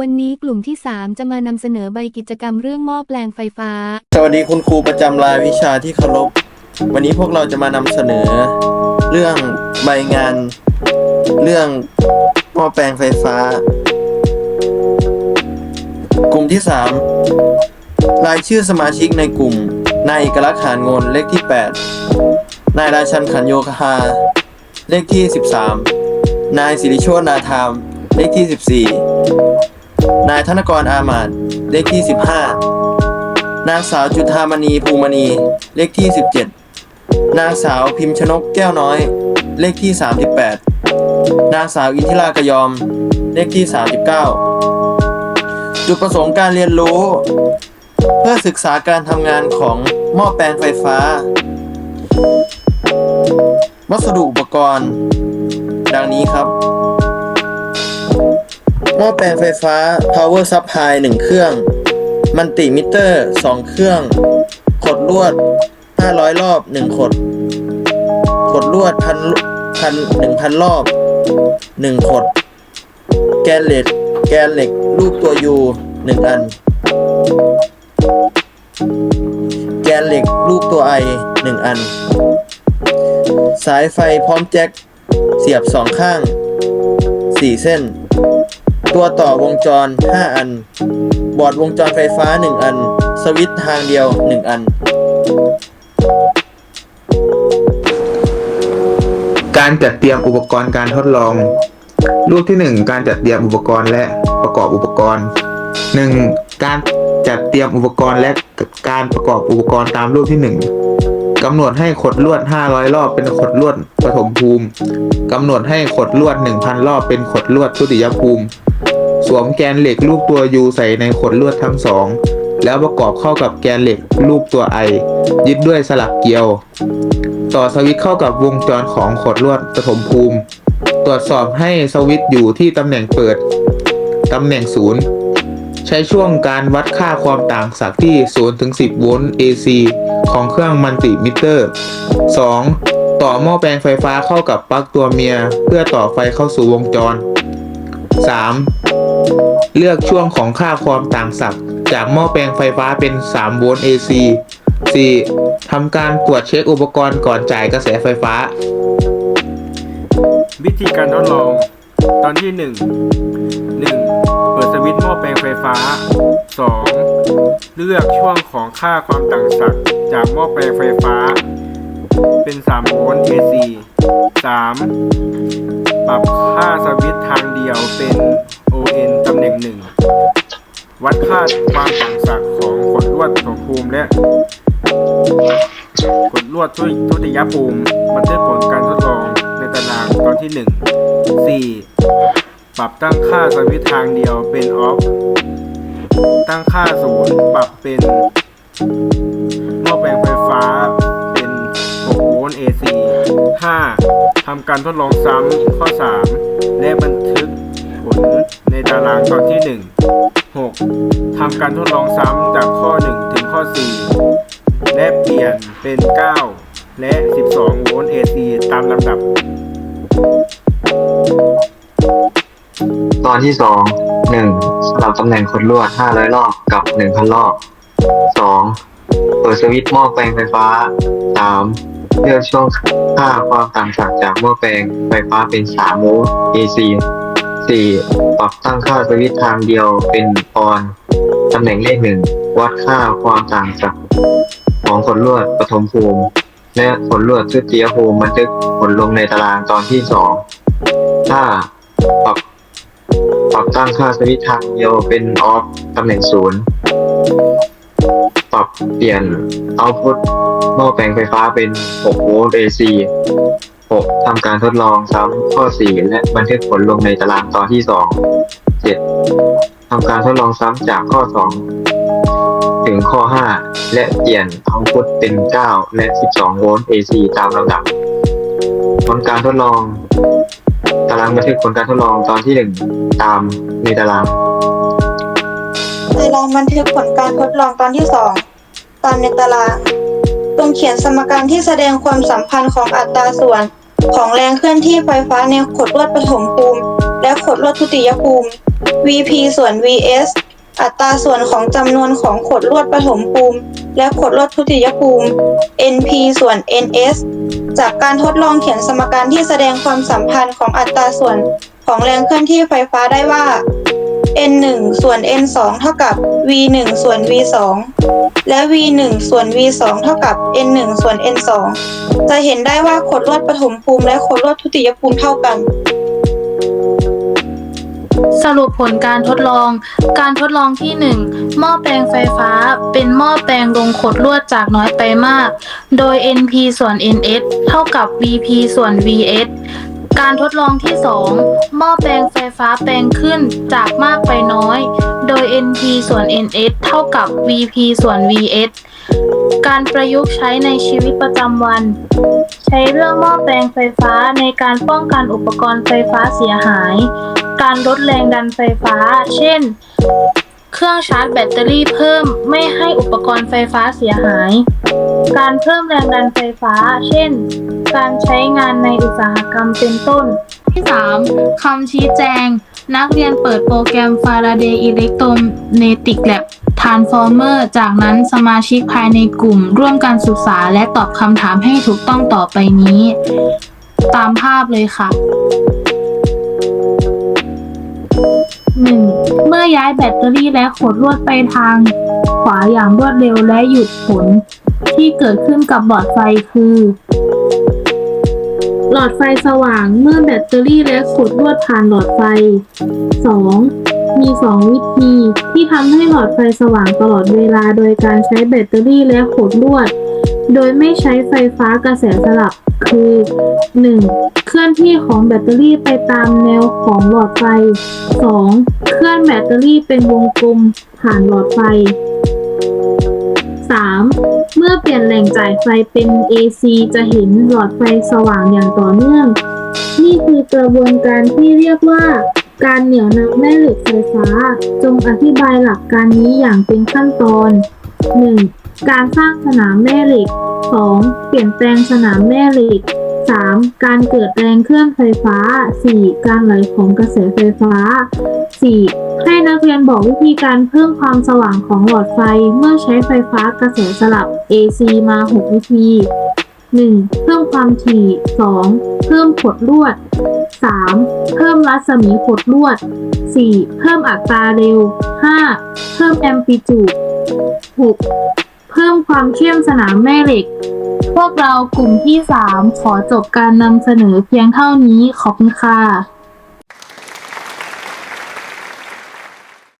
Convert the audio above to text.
วันนี้กลุ่มที่ 3 จะมานำเสนอใบกิจกรรมเรื่องหม้อแปลงไฟฟ้า สวัสดีคุณครูประจำรายวิชาที่เคารพ วันนี้พวกเราจะมานำเสนอ เรื่องใบงาน เรื่องหม้อแปลงไฟฟ้า กลุ่มที่ 3 รายชื่อสมาชิกในกลุ่ม นายเอกลักษณ์หานงนเลขที่ 8 นายราชันขันโยคาเลขที่ 13 นายสิริโชตนาธรรมเลขที่ 14ายธนกรอามาดเลขที่ 15 นางสาวจุธามณีภูมณี เลขที่ 17 นางสาวพิมพ์ชนกแก้วน้อย เลขที่ 38 นางสาวอินทิรากยอม เลขที่ 39 จุดประสงค์การเรียนรู้ เพื่อศึกษาการทำงานของหม้อแปลงไฟฟ้า วัสดุอุปกรณ์ ดังนี้ครับ หม้อแปลงไฟฟ้า power supply 1 เครื่อง มันติมิเตอร์ 2 เครื่อง ขดลวด 500 รอบ 1 ขด ขดลวดพันพันหนึ่งพันรอบ 1 ขด แกนเหล็ก แกนเหล็ก รูปตัวยู1อัน แกนเหล็ก รูปตัวไอ1อัน สายไฟพร้อมแจ็ค เสียบ 2 ข้าง 4 เส้น ตัวต่อวงจร 5 อัน บอร์ดวงจรไฟฟ้า 1 อัน สวิตช์ทางเดียว 1 อัน การจัดเตรียมอุปกรณ์การทดลอง รูปที่ 1 การจัดเตรียมอุปกรณ์และประกอบอุปกรณ์ 1. การจัดเตรียมอุปกรณ์และการประกอบอุปกรณ์ตามรูปที่ 1 กำหนดให้ขดลวด 500 รอบเป็นขดลวดปฐมภูมิกำหนดให้ขดลวด 1,000 รอบเป็นขดลวดทุติยภูมิ สวมแกนเหล็กรูปตัว U ใส่ในขดลวดทั้งสองแล้วประกอบเข้ากับแกนเหล็กรูปตัว I ยึดด้วยสลักเกลียว ต่อสวิตช์เข้ากับวงจรของขดลวดปฐมภูมิ ตรวจสอบให้สวิตช์อยู่ที่ตำแหน่งเปิด ตำแหน่งศูนย์ ใช้ช่วงการวัดค่าความต่างศักย์ที่0ถึง10 โวลต์ AC ของเครื่องมัลติมิเตอร์ 2. ต่อหม้อแปลงไฟฟ้าเข้ากับปลั๊กตัวเมีย เพื่อต่อไฟเข้าสู่วงจร 3. เลือกช่วงของค่าความต่างศักย์จากหม้อแปลงไฟฟ้าเป็น 3 โวลต์ AC 4. ทำการตรวจเช็คอุปกรณ์ก่อนจ่ายกระแสไฟฟ้า วิธีการทดลอง ตอนที่ 1 1. เปิดสวิต ฟ้า 2. เลือกช่วงของค่าความต่างศักย์จากหม้อแปลงไฟฟ้า เป็น 3 โวลต์ AC 3. ปรับค่าสวิตช์ทางเดียวเป็น ON ตำแหน่ง 1 วัดค่าความต่างศักย์ของขดลวดปฐมภูมิและกดลวดทุทุติยภูมิบันทึกผลการทดลองในตารางตอนที่ 1 4 ปรับตั้งค่าสวิตช์ทางเดียวเป็นออฟ ตั้งค่าศูนย์ปรับเป็นหม้อแปลงไฟฟ้าเป็น6โวลต์ AC 5. ทำการทดลองซ้ำข้อ 3 และบันทึกผลในตารางตอนที่ 1 6. ทำการทดลองซ้ำจากข้อ 1 ถึงข้อ 4 และเปลี่ยนเป็น 9 และ 12 โวลต์ AC ตามลำดับ ตอนที่สองหนึ่งสลับตำแหน่งขดลวด500รอบกับ1,000รอบสองเปิดสวิตช์หม้อแปลงไฟฟ้าสามเลือกช่วงค่าความต่างศักย์จากหม้อแปลงไฟฟ้าเป็น3โวลต์ AC สี่ปรับตั้งค่าสวิตช์ทางเดียวเป็นออนตำแหน่งเลขหนึ่งวัดค่าความต่างศักย์ของขดลวดปฐมภูมิ และขดลวดทุติยภูมิบันทึกผลลงในตารางตอนที่สองถ้าปรับ ปรับตั้งค่าสวิตช์ทางเดียวเป็นออฟตำแหน่งศูนย์ปรับเปลี่ยนเอาพุตหม้อแปลงไฟฟ้าเป็น 6 โวลต์ AC 6. ทำการทดลองซ้ำข้อ 4 และบันทึกผลลงในตารางตอนที่ 2 7. ทำการทดลองซ้ำจากข้อ 2 ถึงข้อ 5 และเปลี่ยนเอาพุตเป็น 9 และ 12 โวลต์ AC ตามลำดับผลการทดลองารางบันทึกผลการทดลองตอนที่หนึ่งตามในตาราง ตารางบันทึกผลการทดลองตอนที่สองตามในตารางจงเขียนสมการที่แสดงความสัมพันธ์ของอัตราส่วน ของแรงเคลื่อนที่ไฟฟ้าในขดลวดปฐมภูมิ และขดลวดทุติยภูมิ VP ส่วน VS อัตราส่วนของจำนวนของขดลวดปฐมภูมิ และขดลวดทุติยภูมิ NP ส่วน NS จากการทดลองเขียนสมการที่แสดงความสัมพันธ์ของอัตราส่วนของแรงเคลื่อนที่ไฟฟ้าได้ว่า N1 ส่วน N2 เท่ากับ V1 ส่วน V2 และ V1 ส่วน V2 เท่ากับ N1 ส่วน N2 จะเห็นได้ว่าขดลวดปฐมภูมิและขดลวดทุติยภูมิเท่ากัน สรุปผลการทดลอง การทดลองที่ 1 หม้อแปลงไฟฟ้า เป็นหม้อแปลงลงขดลวดจากน้อยไปมาก โดย NP ส่วน NS เท่ากับ VP ส่วน VS การทดลองที่ 2 หม้อแปลงไฟฟ้าแปลงขึ้นจากมากไปน้อย โดย NP ส่วน NS เท่ากับ VP ส่วน VS การประยุกต์ใช้ในชีวิตประจำวัน ใช้เรื่องหม้อแปลงไฟฟ้าในการป้องกันอุปกรณ์ไฟฟ้าเสียหาย การลดแรงดันไฟฟ้า เช่น เครื่องชาร์จแบตเตอรี่เพิ่มไม่ให้อุปกรณ์ไฟฟ้าเสียหาย การเพิ่มแรงดันไฟฟ้า เช่น การใช้งานในอุตสาหกรรมเป็นต้น ที่ 3. คำชี้แจง นักเรียนเปิดโปรแกรม Faraday Electromagnetic Lab Transformer จากนั้นสมาชิกภายในกลุ่ม ร่วมกันศึกษาและตอบคำถามให้ถูกต้องต่อไปนี้ ตามภาพเลยค่ะ 1. เมื่อย้ายแบตเตอรี่และขดลวดไปทาง ขวาอย่างรวดเร็วและหยุดผล ที่เกิดขึ้นกับหลอดไฟคือ หลอดไฟสว่างเมื่อแบตเตอรี่และขดลวดผ่านหลอดไฟ 2. มี 2 วิธี ที่ทำให้หลอดไฟสว่างตลอดเวลาโดยการใช้แบตเตอรี่และขดลวด โดยไม่ใช้ไฟฟ้ากระแสสลับคือ 1. เคลื่อนที่ของแบตเตอรี่ไปตามแนวของหลอดไฟ 2. เคลื่อนแบตเตอรี่เป็นวงกลมผ่านหลอดไฟ 3. เมื่อเปลี่ยนแหล่งจ่ายไฟเป็น AC จะเห็นหลอดไฟสว่างอย่างต่อเนื่อง นี่คือกระบวนการที่เรียกว่า การเหนี่ยวนำแม่เหล็กไฟฟ้า จงอธิบายหลักการนี้อย่างเป็นขั้นตอน 1. การสร้างสนามแม่เหล็ก 2. เปลี่ยนแปลงสนามแม่เหล็ก 3. การเกิดแรงเคลื่อนไฟฟ้า 4. การไหลของกระแสไฟฟ้า 4. ให้นักเรียนบอกวิธีการเพิ่มความสว่างของหลอดไฟเมื่อใช้ไฟฟ้ากระแสสลับ AC มา 6 วิธี 1. เพิ่มความถี่ 2. เพิ่มขดลวด 3. เพิ่มรัศมีขดลวด 4. เพิ่มอัตราเร็ว 5. เพิ่มแอมพลิจูด 6. เพิ่มความเข้มสนามแม่เหล็ก พวกเรากลุ่มที่ 3 ขอจบการนำเสนอเพียงเท่านี้ขอบคุณค่ะ